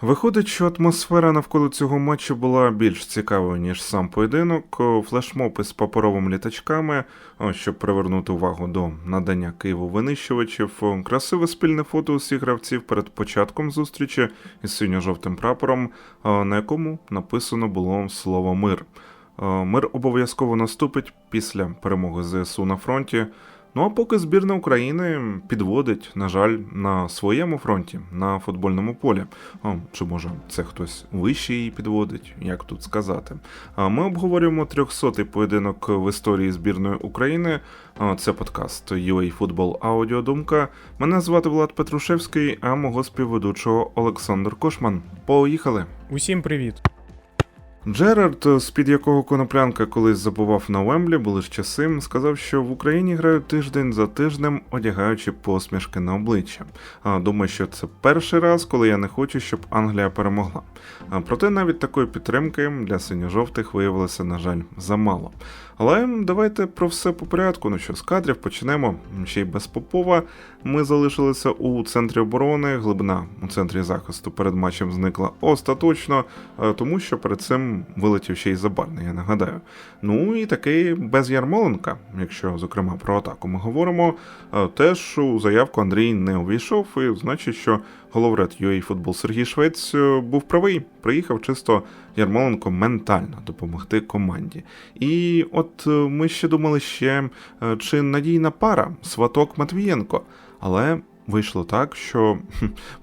Виходить, що атмосфера навколо цього матчу була більш цікавою, ніж сам поєдинок. Флешмоб із паперовими літачками, щоб привернути увагу до надання Києву винищувачів. Красиве спільне фото усіх гравців перед початком зустрічі із синьо-жовтим прапором, на якому написано було слово мир. Мир обов'язково наступить після перемоги ЗСУ на фронті. Ну а поки збірна України підводить, на жаль, на своєму фронті, на футбольному полі. О, чи може це хтось вище її підводить, як тут сказати. А Ми обговорюємо 300-й поєдинок в історії збірної України. Це подкаст UA Football Аудіодумка. Мене звати Влад Петрушевський, а мого співведучого Олександр Кошман. Поїхали! Усім привіт! Джерард, з-під якого коноплянка колись забував на Уемблі, були ж часи, сказав, що в Україні грають тиждень за тижнем, одягаючи посмішки на обличчя. Думаю, що це перший раз, коли я не хочу, щоб Англія перемогла. Проте навіть такої підтримки для синьо-жовтих виявилося, на жаль, замало. Але давайте про все по порядку. Ну що, з кадрів почнемо ще й без Попова. Ми залишилися у центрі оборони. Глибина у центрі захисту перед матчем зникла остаточно, е, тому що перед цим вилетів ще й забарний, я нагадаю. Ну і такий без Ярмоленка, якщо зокрема про атаку ми говоримо, е, теж у заявку Андрій не увійшов, і значить, що головред UA Футбол Сергій Швець е, був правий. Приїхав чисто Ярмоленко ментально допомогти команді. І от е, ми ще думали ще, е, чи надійна пара Сваток Матвієнко. Але вийшло так, що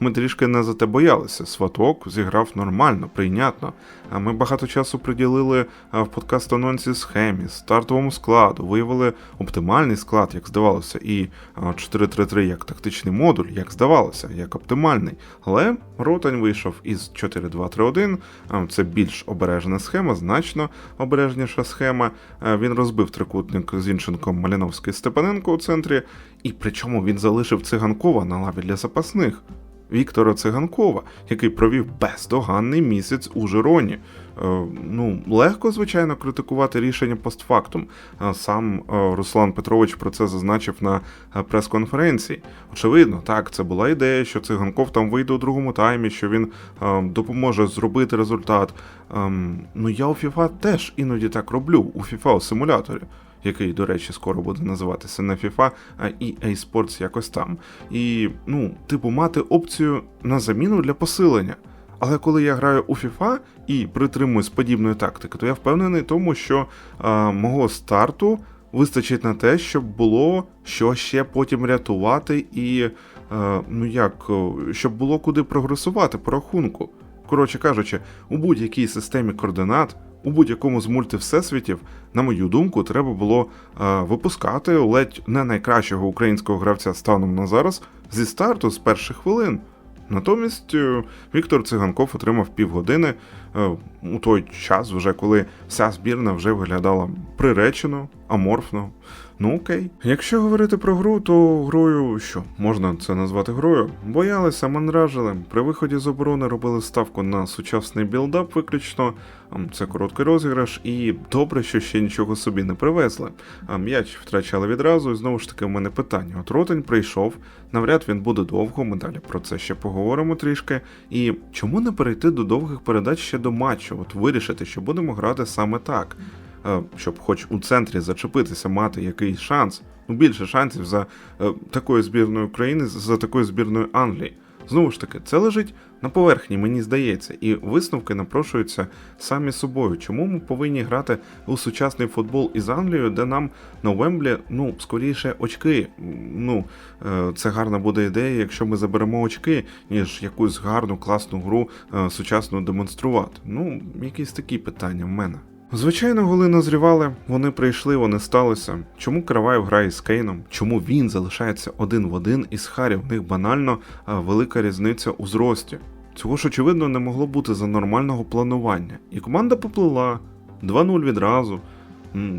ми трішки не за те боялися. Сваток зіграв нормально, прийнятно. А ми багато часу приділили в подкаст анонсі схемі, стартовому складу, виявили оптимальний склад, як здавалося, і 4-3-3 як тактичний модуль, як здавалося, як оптимальний. Але Ротань вийшов із 4-2-3-1. Це більш обережна схема, значно обережніша схема. Він розбив трикутник з Інченком Маліновський Степаненко у центрі, і причому він залишив циганкова на лаві для запасних. Віктора Циганкова, який провів бездоганний місяць у Жироні. Е, ну, легко, звичайно, критикувати рішення постфактум. Е, Сам е, Руслан Петрович про це зазначив на е, прес-конференції. Очевидно, так, це була ідея, що Циганков там вийде у другому таймі, що він е, допоможе зробити результат. Ем, ну, я у FIFA теж іноді так роблю у FIFA у симуляторі який, до речі, скоро буде називатися не FIFA, а EA Sports якось там. І, ну, типу, мати опцію на заміну для посилення. Але коли я граю у FIFA і притримуюсь подібної тактики, то я впевнений в тому, що а, мого старту вистачить на те, щоб було що ще потім рятувати, і е, ну як, щоб було куди прогресувати по рахунку. Коротше кажучи, у будь-якій системі координат, у будь-якому з мультивсесвітів, на мою думку, треба було е, випускати ледь не найкращого українського гравця станом на зараз зі старту з перших хвилин. Натомість е, Віктор Циганков отримав півгодини е, у той час, вже коли вся збірна вже виглядала приречено, аморфно. Ну окей. Якщо говорити про гру, то грою що можна це назвати грою? Боялися, мандражили. При виході з оборони робили ставку на сучасний білдап виключно. Ем, Це короткий розіграш, і добре, що ще нічого собі не привезли. А м'яч втрачали відразу, і знову ж таки в мене питання. От Ротень прийшов, навряд він буде довго. Ми далі про це ще поговоримо трішки. І чому не перейти до довгих передач ще до матчу? От вирішити, що будемо грати саме так. Е, щоб хоч у центрі зачепитися, мати якийсь шанс, ну більше шансів за е, такою збірною України, за такою збірною Англії. Знову ж таки, це лежить на поверхні, мені здається, і висновки напрошуються самі собою. Чому ми повинні грати у сучасний футбол із Англією, де нам на Вемблі, ну, скоріше, очки. Ну, е, це гарна буде ідея, якщо ми заберемо очки, ніж якусь гарну, класну гру сучасну демонструвати. Ну, якісь такі питання в мене. Звичайно, голи назрівали, вони прийшли, вони сталися. Чому Караваєв грає з Кейном? Чому він залишається один в один із Харі? В них банально велика різниця у зрості. Цього ж очевидно не могло бути за нормального планування. І команда поплила 2-0 відразу.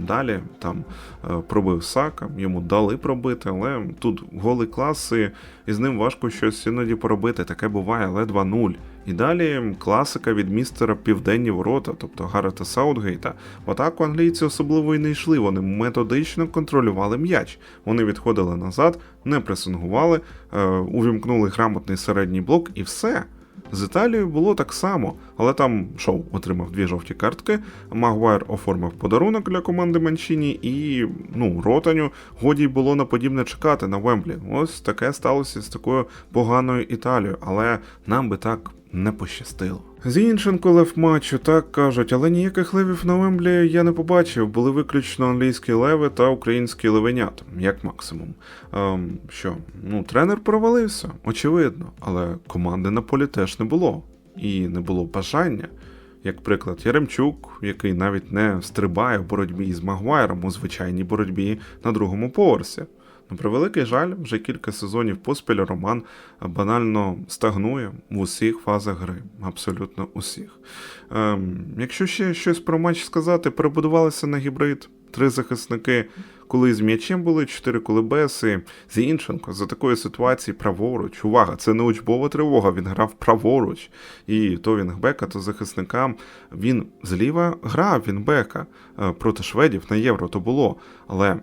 Далі там е, пробив Сака, йому дали пробити, але тут голий клас, і, і з ним важко щось іноді поробити. Таке буває, але 2-0. І далі класика від містера Південні ворота, тобто Гаррета Саутгейта. В атаку англійці особливо і не йшли. Вони методично контролювали м'яч. Вони відходили назад, не пресингували, е, увімкнули грамотний середній блок і все. З Італією було так само, але там Шоу отримав дві жовті картки. Магуайр оформив подарунок для команди Манчині, і ну, Ротаню годі було на подібне чекати на Вемблі. Ось таке сталося з такою поганою Італією, але нам би так не пощастило. Зінченко лев матчу, так кажуть, але ніяких левів на Вемблі я не побачив. Були виключно англійські леви та українські левенята, як максимум. Ем, що, ну, тренер провалився, очевидно, але команди на полі теж не було. І не було бажання. Як приклад, Яремчук, який навіть не стрибає в боротьбі із Магуайром у звичайній боротьбі на другому поверсі. На превеликий жаль, вже кілька сезонів поспіль Роман банально стагнує в усіх фазах гри, абсолютно усіх. Ем, якщо ще щось про матч сказати, перебудувалися на гібрид. Три захисники, коли з м'ячем були, чотири і Зінченко за такої ситуації праворуч. Увага, це не учбова тривога, він грав праворуч. І то Вінгбека, то захисникам. Він зліва грав Вінгбека е, проти шведів на євро то було. Але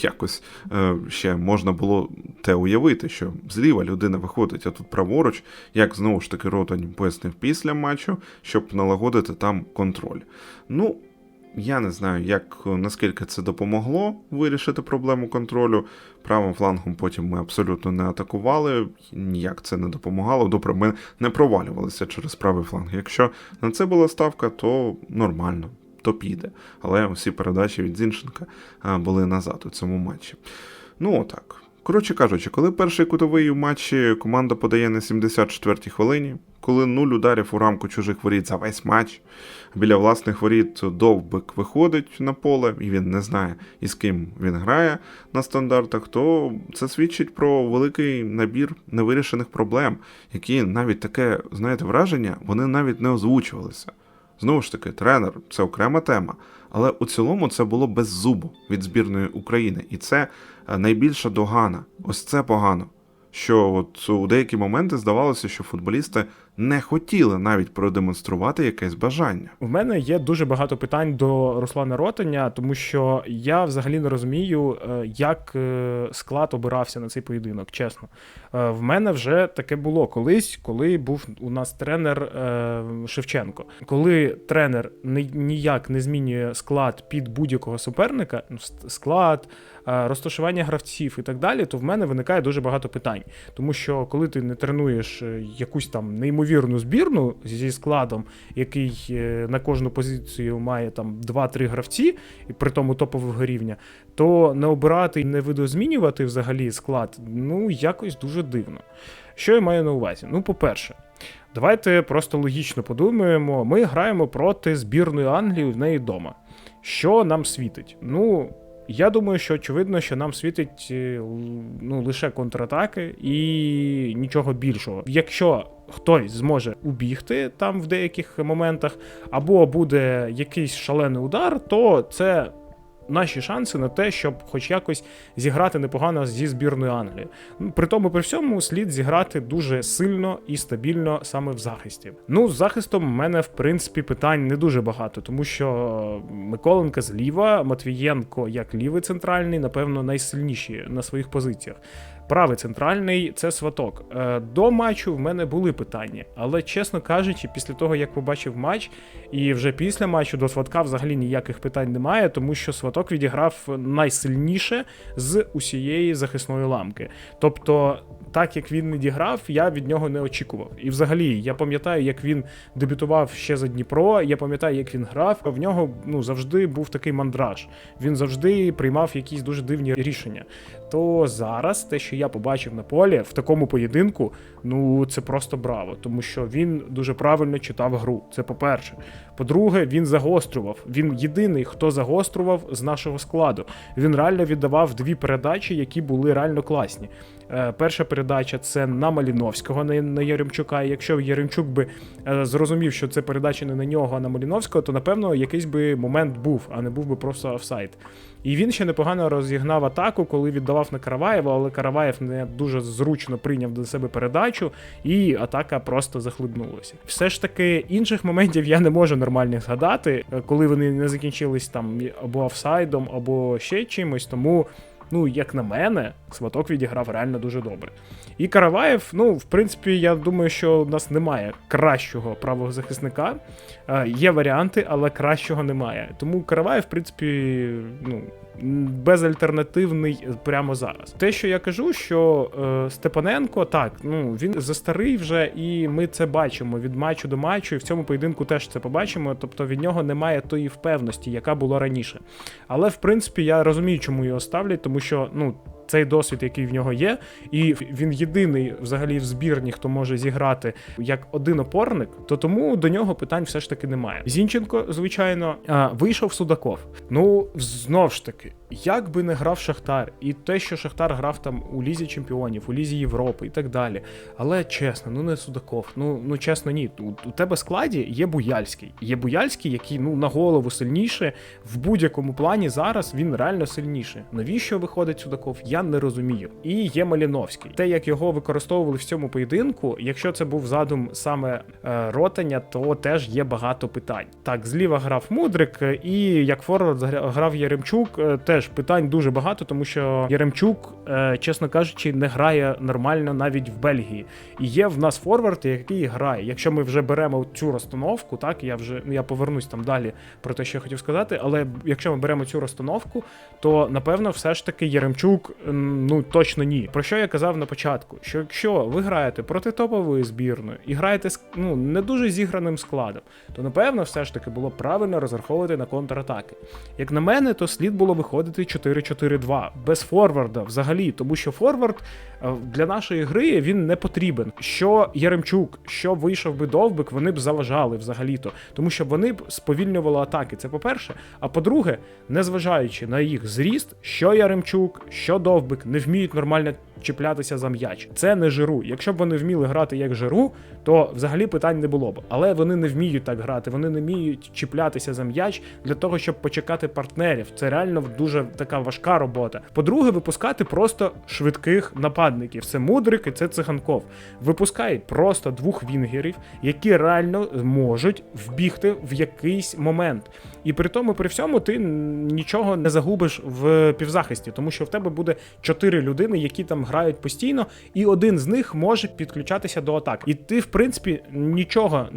якось е, ще можна було те уявити, що зліва людина виходить, а тут праворуч, як знову ж таки Ротань пояснив після матчу, щоб налагодити там контроль. Ну. Я не знаю, як наскільки це допомогло вирішити проблему контролю. Правим флангом потім ми абсолютно не атакували, ніяк це не допомагало. Добре, ми не провалювалися через правий фланг. Якщо на це була ставка, то нормально, то піде. Але усі передачі від Зінченка були назад у цьому матчі. Ну отак. Коротше кажучи, коли перший кутовий у матчі команда подає на 74-й хвилині, коли нуль ударів у рамку чужих воріт за весь матч, біля власних воріт довбик виходить на поле, і він не знає, із ким він грає на стандартах, то це свідчить про великий набір невирішених проблем, які навіть таке, знаєте, враження, вони навіть не озвучувалися. Знову ж таки, тренер це окрема тема, але у цілому це було без зубу від збірної України, і це найбільша догана. Ось це погано. Що от у деякі моменти здавалося, що футболісти не хотіли навіть продемонструвати якесь бажання. У мене є дуже багато питань до Руслана Ротаня, тому що я взагалі не розумію, е, як е, склад обирався на цей поєдинок. Чесно, Е, в мене вже таке було колись, коли був у нас тренер Шевченко. Коли тренер ні- ніяк не змінює склад під будь-якого суперника, ну, склад, розташування гравців і так далі, то в мене виникає дуже багато питань. Тому що коли ти не тренуєш якусь там неймовірну збірну зі складом, який е, на кожну позицію має там 2-3 гравці, і при тому топового рівня, то не обирати і не видозмінювати взагалі склад, ну якось дуже дивно. Що я маю на увазі? Ну, по-перше, давайте просто логічно подумаємо: ми граємо проти збірної Англії в неї вдома. Що нам світить? Ну. Я думаю, що очевидно, що нам світить е, ну, лише контратаки і нічого більшого. Якщо хтось зможе убігти там в деяких моментах, або буде якийсь шалений удар, то це наші шанси на те, щоб хоч якось зіграти непогано зі збірною Англії. Ну, При тому, при всьому, слід зіграти дуже сильно і стабільно саме в захисті. Ну, з захистом в мене, в принципі, питань не дуже багато, тому що Миколенко зліва, Матвієнко як лівий центральний, напевно, найсильніші на своїх позиціях. Правий центральний це сваток. Е, До матчу в мене були питання, але чесно кажучи, після того як побачив матч, і вже після матчу до сватка взагалі ніяких питань немає, тому що сваток відіграв найсильніше з усієї захисної ламки. Тобто, так як він відіграв, я від нього не очікував. І взагалі, я пам'ятаю, як він дебютував ще за Дніпро. Я пам'ятаю, як він грав. В нього ну завжди був такий мандраж. Він завжди приймав якісь дуже дивні рішення. То зараз те, що я побачив на полі в такому поєдинку, ну це просто браво, тому що він дуже правильно читав гру. Це по-перше. По-друге, він загострював. Він єдиний, хто загострював з нашого складу. Він реально віддавав дві передачі, які були реально класні. Е, Перша передача це на Маліновського, не на Яремчука. І якщо Яремчук би е, зрозумів, що це передача не на нього, а на Маліновського, то напевно якийсь би момент був, а не був би просто офсайд. І він ще непогано розігнав атаку, коли віддавав на Караваєва, але Караваєв не дуже зручно прийняв до себе передачу, і атака просто захлибнулася. Все ж таки, інших моментів я не можу нормально згадати, е, коли вони не закінчились там або офсайдом, або ще чимось. Тому ну, як на мене, Сваток відіграв реально дуже добре. І Караваєв, ну, в принципі, я думаю, що у нас немає кращого правого захисника. Е, є варіанти, але кращого немає. Тому Караваєв, в принципі, ну. Безальтернативний прямо зараз. Те, що я кажу, що е, Степаненко, так, ну він застарий вже, і ми це бачимо від матчу до матчу, і в цьому поєдинку теж це побачимо. Тобто від нього немає тої впевності, яка була раніше. Але в принципі я розумію, чому його ставлять, тому що ну. Цей досвід, який в нього є, і він єдиний взагалі в збірні, хто може зіграти як один опорник, то тому до нього питань все ж таки немає. Зінченко, звичайно, вийшов Судаков. Ну знов ж таки, як би не грав Шахтар, і те, що Шахтар грав там у Лізі Чемпіонів, у Лізі Європи і так далі. Але чесно, ну не Судаков. Ну ну чесно, ні. У, у тебе складі є Буяльський. Є Буяльський, який ну на голову сильніше в будь-якому плані зараз він реально сильніше. Навіщо виходить Судаков? Я не розумію. І є Маліновський. Те, як його використовували в цьому поєдинку, якщо це був задум саме е, ротання, то теж є багато питань. Так, зліва грав Мудрик, е, і як форвард грав Яремчук, е, теж питань дуже багато, тому що Яремчук, е, чесно кажучи, не грає нормально навіть в Бельгії. І є в нас форвард, який грає. Якщо ми вже беремо цю розстановку, так я вже я повернусь там далі про те, що я хотів сказати. Але якщо ми беремо цю розстановку, то напевно все ж таки Яремчук ну точно ні. Про що я казав на початку? Що якщо ви граєте проти топової збірної і граєте з ну не дуже зіграним складом, то напевно все ж таки було правильно розраховувати на контратаки. Як на мене, то слід було виходити 4-4-2 без форварда взагалі, тому що форвард е, для нашої гри він не потрібен. Що Яремчук, що вийшов би довбик, вони б заважали взагалі-то, тому що вони б сповільнювали атаки. Це по-перше. А по-друге, незважаючи на їх зріст, що Яремчук, що довбик не вміють нормально чіплятися за м'яч. Це не жиру. Якщо б вони вміли грати як жиру, то взагалі питань не було б. Але вони не вміють так грати, вони не вміють чіплятися за м'яч для того, щоб почекати партнерів. Це реально дуже така важка робота. По-друге, випускати просто швидких нападників. Це мудрик і це циганков. Випускай просто двох вінгерів, які реально можуть вбігти в якийсь момент. І при тому, при всьому, ти нічого не загубиш в півзахисті, тому що в тебе буде чотири людини, які там грають постійно, і один з них може підключатися до атак. І ти, в принципі, нічого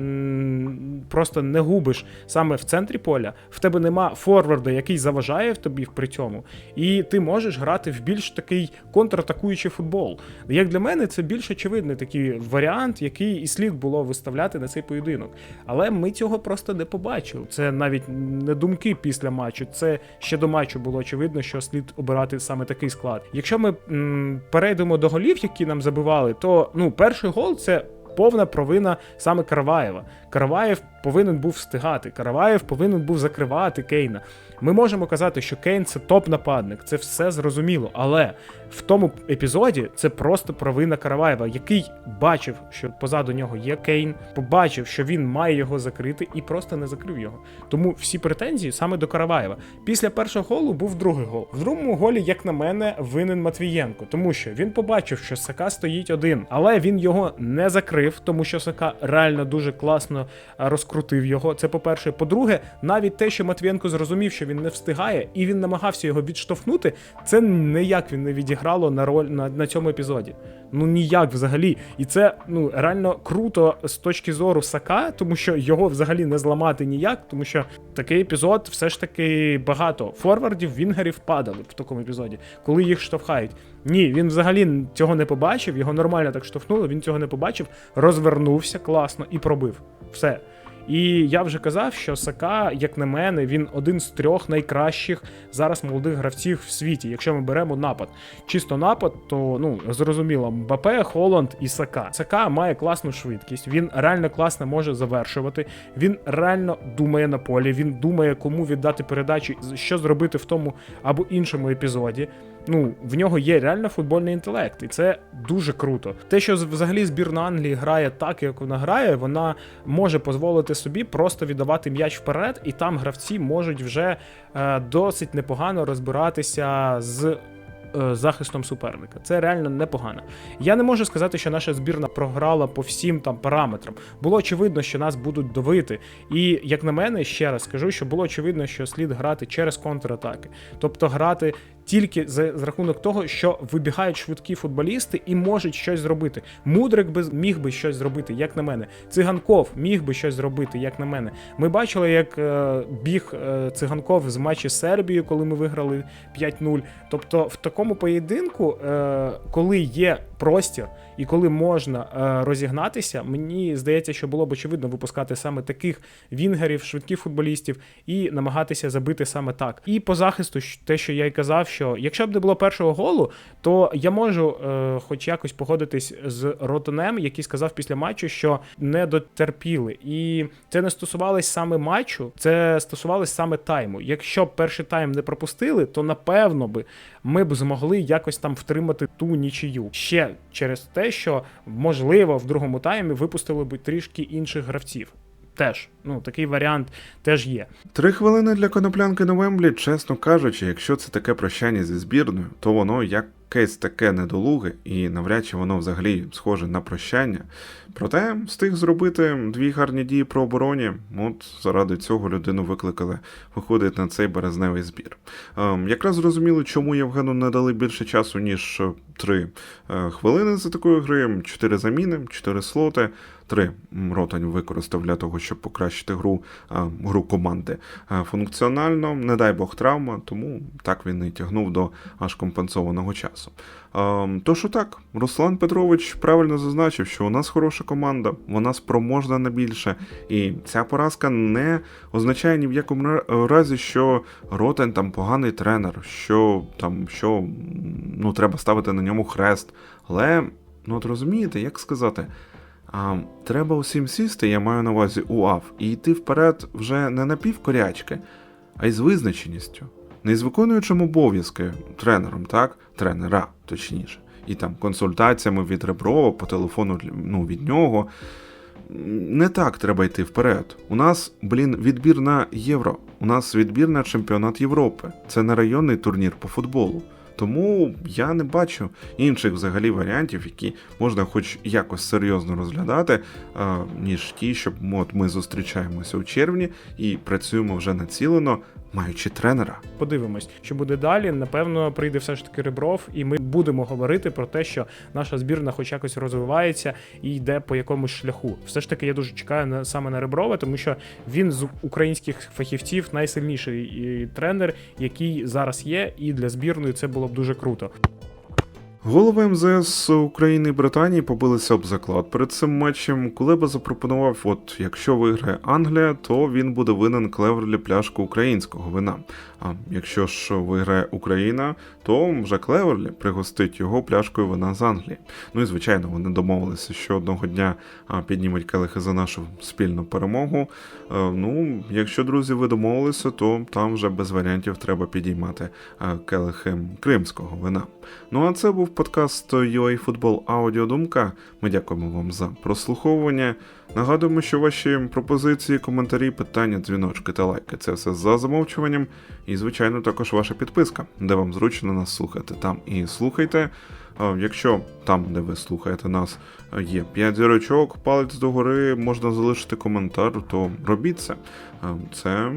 просто не губиш саме в центрі поля. В тебе нема форварда, який заважає в тобі при цьому, і ти можеш грати в більш такий контратакуючий футбол. Як для мене, це більш очевидний такий варіант, який і слід було виставляти на цей поєдинок. Але ми цього просто не побачили. Це навіть не думки після матчу. Це ще до матчу було очевидно, що слід обирати саме такий склад. Якщо ми м, перейдемо до голів, які нам забивали, то ну перший гол це. Повна провина саме Караваєва. Караваєв повинен був встигати. Караваєв повинен був закривати Кейна. Ми можемо казати, що Кейн це топ-нападник, це все зрозуміло. Але в тому епізоді це просто провина Караваєва, який бачив, що позаду нього є Кейн, побачив, що він має його закрити, і просто не закрив його. Тому всі претензії саме до Караваєва. Після першого голу був другий гол. В другому голі, як на мене, винен Матвієнко, тому що він побачив, що Сака стоїть один, але він його не закрив, тому що Сака реально дуже класно а, розкрутив його. Це по-перше. По-друге, навіть те, що Матвієнко зрозумів, що він не встигає, і він намагався його відштовхнути, це ніяк він не відіграло на роль на, на цьому епізоді. Ну ніяк взагалі. І це ну реально круто з точки зору Сака, тому що його взагалі не зламати ніяк, тому що такий епізод все ж таки багато форвардів, вінгерів падали в такому епізоді, коли їх штовхають. Ні, він взагалі цього не побачив, його нормально так штовхнули, він цього не побачив, розвернувся класно і пробив. Все. І я вже казав, що Сака, як на мене, він один з трьох найкращих зараз молодих гравців в світі. Якщо ми беремо напад, чисто напад, то ну зрозуміло, Мбапе, Холланд і Сака. Сака має класну швидкість. Він реально класно може завершувати. Він реально думає на полі. Він думає, кому віддати передачі, що зробити в тому або іншому епізоді. Ну, в нього є реально футбольний інтелект, і це дуже круто. Те, що взагалі збірна Англії грає так, як вона грає, вона може дозволити собі просто віддавати м'яч вперед, і там гравці можуть вже е, досить непогано розбиратися з е, захистом суперника. Це реально непогано. Я не можу сказати, що наша збірна програла по всім там параметрам. Було очевидно, що нас будуть давити. І як на мене, ще раз скажу, що було очевидно, що слід грати через контратаки, тобто грати. Тільки за, за рахунок того, що вибігають швидкі футболісти і можуть щось зробити. Мудрик би міг би щось зробити, як на мене. Циганков міг би щось зробити, як на мене. Ми бачили, як е, біг е, циганков з матчі з Сербією, коли ми виграли 5-0. Тобто, в такому поєдинку, е, коли є простір і коли можна е, розігнатися, мені здається, що було б очевидно випускати саме таких вінгерів, швидких футболістів і намагатися забити саме так. І по захисту, те, що я й казав, що якщо б не було першого голу, то я можу е, хоч якось погодитись з Ротонем, який сказав після матчу, що не дотерпіли. І це не стосувалось саме матчу, це стосувалось саме тайму. Якщо б перший тайм не пропустили, то напевно би ми б змогли якось там втримати ту нічию. Ще через те, що можливо в другому таймі випустили б трішки інших гравців. Теж, ну такий варіант теж є. Три хвилини для коноплянки на Вемблі, чесно кажучи, якщо це таке прощання зі збірною, то воно якесь таке недолуге, і навряд чи воно взагалі схоже на прощання. Проте встиг зробити дві гарні дії про обороні. От заради цього людину викликали виходить на цей березневий збір. Ем, якраз зрозуміло, чому Євгену не дали більше часу, ніж е, три е, хвилини за такої гри, чотири заміни, чотири слоти. Три Ротань використав для того, щоб покращити гру, гру команди. Функціонально, не дай Бог травма, тому так він і тягнув до аж компенсованого часу. Тож так, Руслан Петрович правильно зазначив, що у нас хороша команда, вона спроможна на більше, і ця поразка не означає ні в якому разі, що Ротань там поганий тренер, що там що ну треба ставити на ньому хрест. Але ну от розумієте, як сказати. А, треба усім сісти, я маю на увазі УАВ, і йти вперед вже не напівкорячки, а й з визначеністю, не з виконуючим обов'язки тренером, так? Тренера, точніше, і там консультаціями від Реброва по телефону ну, від нього. Не так треба йти вперед. У нас, блін, відбір на євро. У нас відбір на чемпіонат Європи. Це не районний турнір по футболу. Тому я не бачу інших взагалі варіантів, які можна хоч якось серйозно розглядати, ніж ті, щоб от ми зустрічаємося у червні і працюємо вже націлено, маючи тренера. Подивимось, що буде далі. Напевно, прийде все ж таки Ребров, і ми будемо говорити про те, що наша збірна хоч якось розвивається і йде по якомусь шляху. Все ж таки, я дуже чекаю на саме на Реброва, тому що він з українських фахівців найсильніший тренер, який зараз є, і для збірної це було б дуже круто. Голови МЗС України і Британії побилися об заклад перед цим матчем. Кулеба запропонував: от якщо виграє Англія, то він буде винен Клеверлі пляшку українського вина. А якщо ж виграє Україна, то вже Клеверлі пригостить його пляшкою вина з Англії. Ну і звичайно, вони домовилися, що одного дня піднімуть келихи за нашу спільну перемогу. Е, Ну, якщо друзі, ви домовилися, то там вже без варіантів треба підіймати е, келихи кримського вина. Ну а це був подкаст UA Футбол Аудіодумка. Ми дякуємо вам за прослуховування. Нагадуємо, що ваші пропозиції, коментарі, питання, дзвіночки та лайки це все за замовчуванням. І, звичайно, також ваша підписка, де вам зручно нас слухати. Там і слухайте. Якщо там, де ви слухаєте нас, є 5 зірочок, палець догори, можна залишити коментар, то робіть це. Це,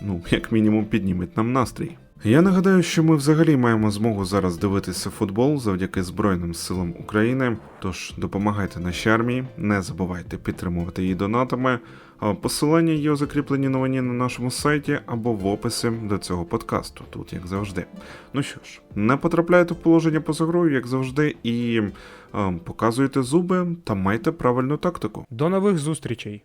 ну, як мінімум, підніметь нам настрій. Я нагадаю, що ми взагалі маємо змогу зараз дивитися футбол завдяки Збройним силам України. Тож допомагайте нашій армії, не забувайте підтримувати її донатами. Посилання є у закріпленій новині на нашому сайті або в описі до цього подкасту, тут як завжди. Ну що ж, не потрапляйте в положення поза грою, як завжди, і е, показуйте зуби та майте правильну тактику. До нових зустрічей!